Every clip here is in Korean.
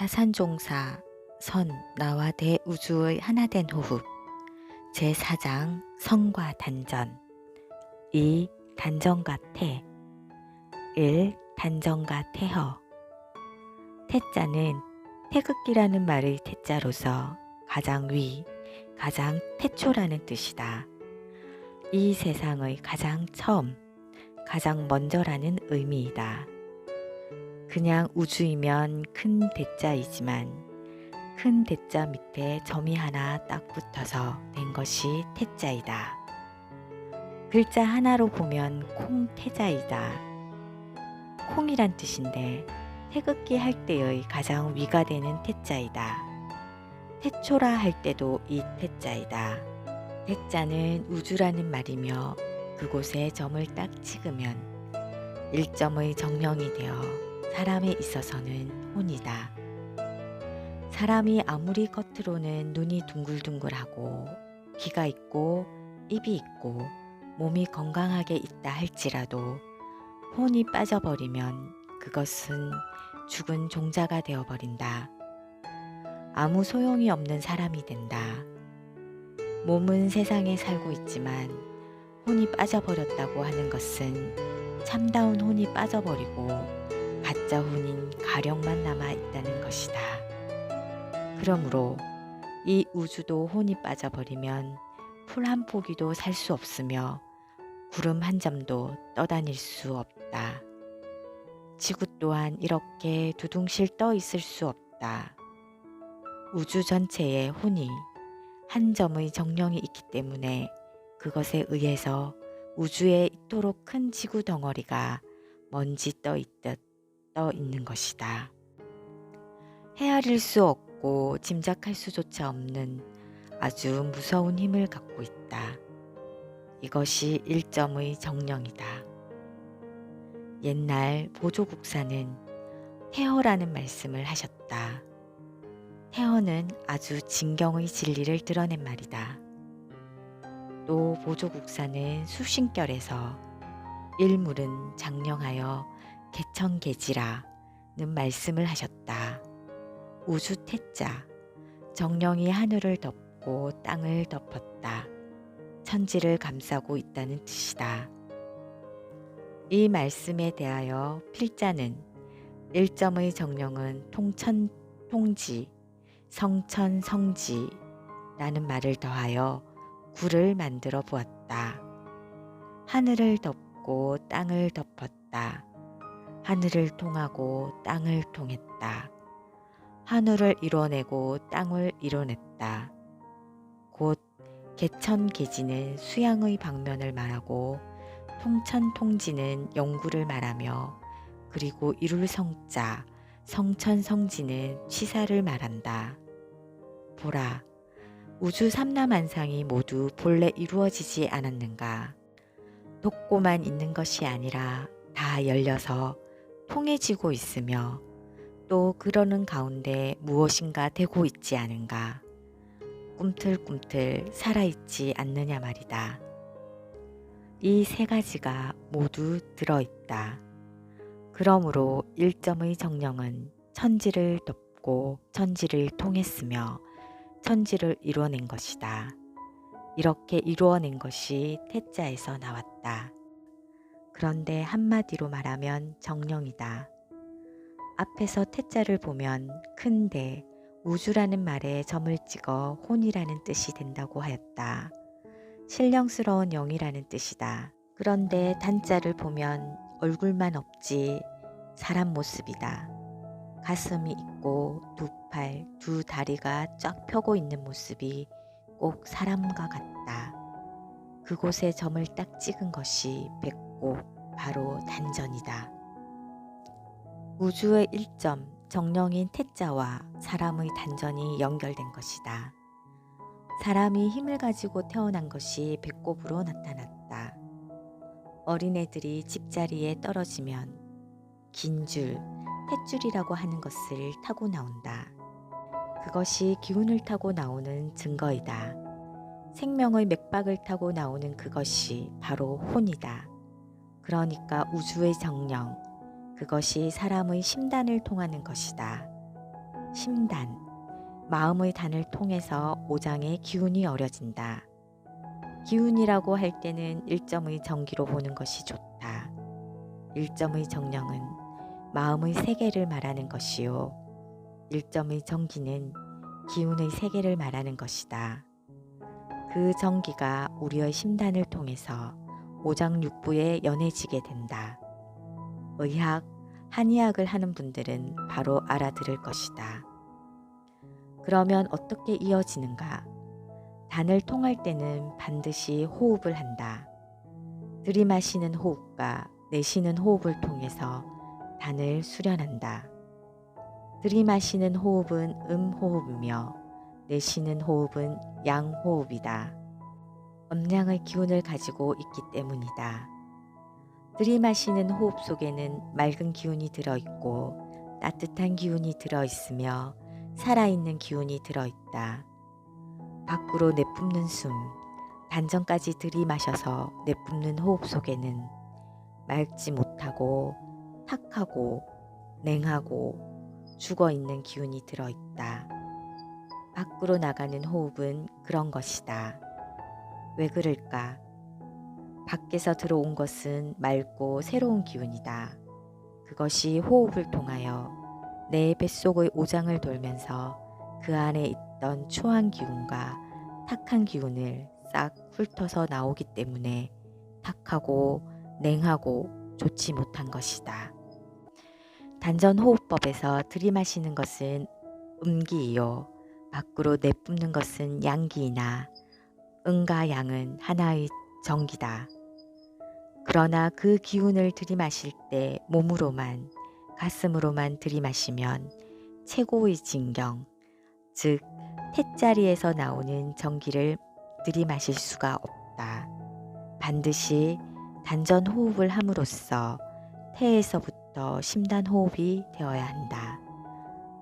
타산종사 선 나와 대우주의 하나된 호흡 제4장 선과 단전 2. 단전과 태 1. 단전과 태허 태자는 태극기라는 말의 태자로서 가장 위, 가장 태초라는 뜻이다. 이 세상의 가장 처음, 가장 먼저라는 의미이다. 그냥 우주이면 큰 대자이지만 큰 대자 밑에 점이 하나 딱 붙어서 된 것이 태자이다. 글자 하나로 보면 콩태자이다. 콩이란 뜻인데 태극기 할 때의 가장 위가 되는 태자이다. 태초라 할 때도 이 태자이다. 태자는 우주라는 말이며 그곳에 점을 딱 찍으면 일점의 정령이 되어 사람에 있어서는 혼이다. 사람이 아무리 겉으로는 눈이 둥글둥글하고 귀가 있고 입이 있고 몸이 건강하게 있다 할지라도 혼이 빠져버리면 그것은 죽은 종자가 되어버린다. 아무 소용이 없는 사람이 된다. 몸은 세상에 살고 있지만 혼이 빠져버렸다고 하는 것은 참다운 혼이 빠져버리고 가짜 혼인 가령만 남아 있다는 것이다. 그러므로 이 우주도 혼이 빠져버리면 풀 한 포기도 살 수 없으며 구름 한 점도 떠다닐 수 없다. 지구 또한 이렇게 두둥실 떠 있을 수 없다. 우주 전체에 혼이 한 점의 정령이 있기 때문에 그것에 의해서 우주에 이토록 큰 지구 덩어리가 먼지 떠 있듯 떠 있는 것이다. 헤아릴 수 없고 짐작할 수조차 없는 아주 무서운 힘을 갖고 있다. 이것이 일점의 정령이다. 옛날 보조국사는 태어라는 말씀을 하셨다. 태어는 아주 진경의 진리를 드러낸 말이다. 또 보조국사는 수신결에서 일물은 장령하여 개천개지라는 말씀을 하셨다. 우주 태자, 정령이 하늘을 덮고 땅을 덮었다. 천지를 감싸고 있다는 뜻이다. 이 말씀에 대하여 필자는 일점의 정령은 통천 통지, 성천 성지라는 말을 더하여 구를 만들어 보았다. 하늘을 덮고 땅을 덮었다. 하늘을 통하고 땅을 통했다. 하늘을 이뤄내고 땅을 이뤄냈다. 곧 개천개지는 수양의 방면을 말하고 통천통지는 영구를 말하며 그리고 이룰 성자 성천성지는 치사를 말한다. 보라, 우주 삼라만상이 모두 본래 이루어지지 않았는가? 돕고만 있는 것이 아니라 다 열려서 통해지고 있으며 또 그러는 가운데 무엇인가 되고 있지 않은가? 꿈틀꿈틀 살아있지 않느냐 말이다. 이 세 가지가 모두 들어있다. 그러므로 일점의 정령은 천지를 덮고 천지를 통했으며 천지를 이루어낸 것이다. 이렇게 이루어낸 것이 태자에서 나왔다. 그런데 한마디로 말하면 정령이다. 앞에서 태자를 보면 큰데 우주라는 말에 점을 찍어 혼이라는 뜻이 된다고 하였다. 신령스러운 영이라는 뜻이다. 그런데 단자를 보면 얼굴만 없지 사람 모습이다. 가슴이 있고 두 팔, 두 다리가 쫙 펴고 있는 모습이 꼭 사람과 같다. 그곳에 점을 딱 찍은 것이 배꼽, 바로 단전이다. 우주의 일점, 정령인 태자와 사람의 단전이 연결된 것이다. 사람이 힘을 가지고 태어난 것이 배꼽으로 나타났다. 어린애들이 집자리에 떨어지면 긴 줄, 탯줄이라고 하는 것을 타고 나온다. 그것이 기운을 타고 나오는 증거이다. 생명의 맥박을 타고 나오는 그것이 바로 혼이다. 그러니까 우주의 정령, 그것이 사람의 심단을 통하는 것이다. 심단, 마음의 단을 통해서 오장의 기운이 어려진다. 기운이라고 할 때는 일점의 정기로 보는 것이 좋다. 일점의 정령은 마음의 세계를 말하는 것이요. 일점의 정기는 기운의 세계를 말하는 것이다. 그 정기가 우리의 심단을 통해서 오장육부에 연해지게 된다. 의학, 한의학을 하는 분들은 바로 알아들을 것이다. 그러면 어떻게 이어지는가? 단을 통할 때는 반드시 호흡을 한다. 들이마시는 호흡과 내쉬는 호흡을 통해서 단을 수련한다. 들이마시는 호흡은 음호흡이며 내쉬는 호흡은 양호흡이다. 음량의 기운을 가지고 있기 때문이다. 들이마시는 호흡 속에는 맑은 기운이 들어있고 따뜻한 기운이 들어있으며 살아있는 기운이 들어있다. 밖으로 내뿜는 숨, 단전까지 들이마셔서 내뿜는 호흡 속에는 맑지 못하고 탁하고 냉하고 죽어 있는 기운이 들어있다. 밖으로 나가는 호흡은 그런 것이다. 왜 그럴까? 밖에서 들어온 것은 맑고 새로운 기운이다. 그것이 호흡을 통하여 내 뱃속의 오장을 돌면서 그 안에 있던 추한 기운과 탁한 기운을 싹 훑어서 나오기 때문에 탁하고 냉하고 좋지 못한 것이다. 단전 호흡법에서 들이마시는 것은 음기이요. 밖으로 내뿜는 것은 양기이나 음과 양은 하나의 정기다. 그러나 그 기운을 들이마실 때 몸으로만 가슴으로만 들이마시면 최고의 진경, 즉 태자리에서 나오는 전기를 들이마실 수가 없다. 반드시 단전 호흡을 함으로써 태에서부터 심단 호흡이 되어야 한다.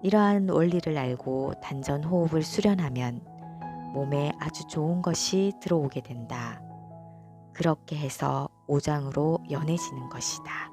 이러한 원리를 알고 단전 호흡을 수련하면 몸에 아주 좋은 것이 들어오게 된다. 그렇게 해서 오장으로 연해지는 것이다.